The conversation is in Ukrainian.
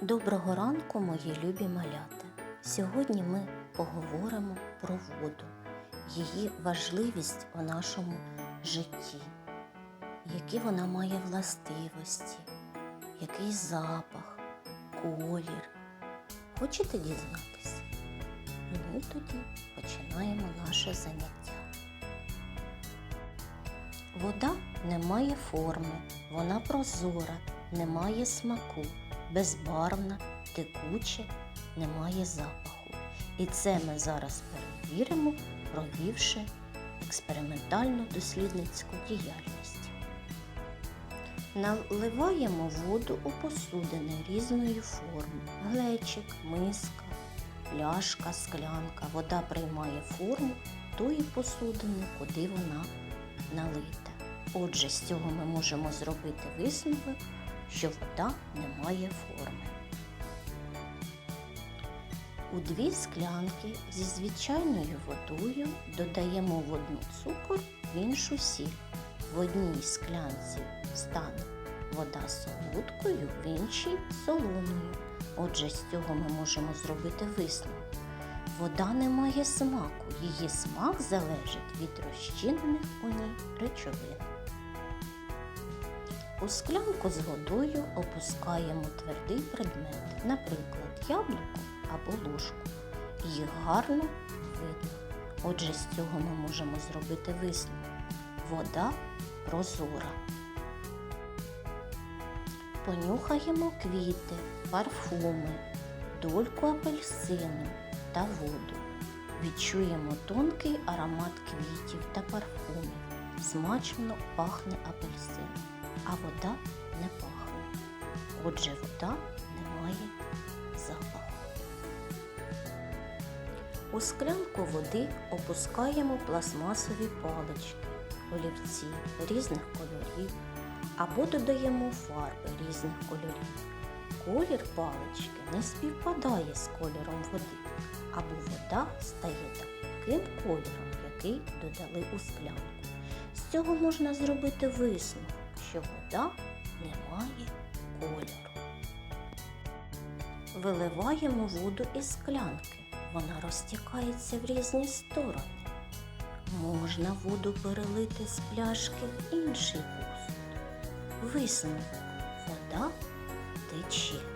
Доброго ранку, мої любі малята. Сьогодні ми поговоримо про воду, її важливість у нашому житті, які вона має властивості, який запах, колір. Хочете дізнатися? Ну тоді починаємо наше заняття. Вода не має форми, вона прозора, не має смаку, безбарвна, текуча, не має запаху. І це ми зараз перевіримо, провівши експериментальну дослідницьку діяльність. Наливаємо воду у посудини різної форми: глечик, миска, пляшка, склянка. Вода приймає форму тої посудини, куди вона налита. Отже, з цього ми можемо зробити висновок, що вода не має форми. У дві склянки зі звичайною водою додаємо в одну цукор, в іншу сіль. В одній склянці стане вода солодкою, в іншій солоною. Отже, з цього ми можемо зробити висновок. Вода не має смаку, її смак залежить від розчинених у ній речовин. У склянку з водою опускаємо твердий предмет, наприклад, яблуко або ложку. Їх гарно видно. Отже, з цього ми можемо зробити висновок. Вода прозора. Понюхаємо квіти, парфуми, дольку апельсину та воду. Відчуємо тонкий аромат квітів та парфумів. Смачно пахне апельсин, а вода не пахне. Отже, вода не має запаху. У склянку води опускаємо пластмасові палички, олівці різних кольорів або додаємо фарби різних кольорів. Колір палички не співпадає з кольором води, або вода стає таким кольором, який додали у склянку. З цього можна зробити висновок, що вода не має кольору. Виливаємо воду із склянки. Вона розтікається в різні сторони. Можна воду перелити з пляшки в інший посуд. Висновок вода тече.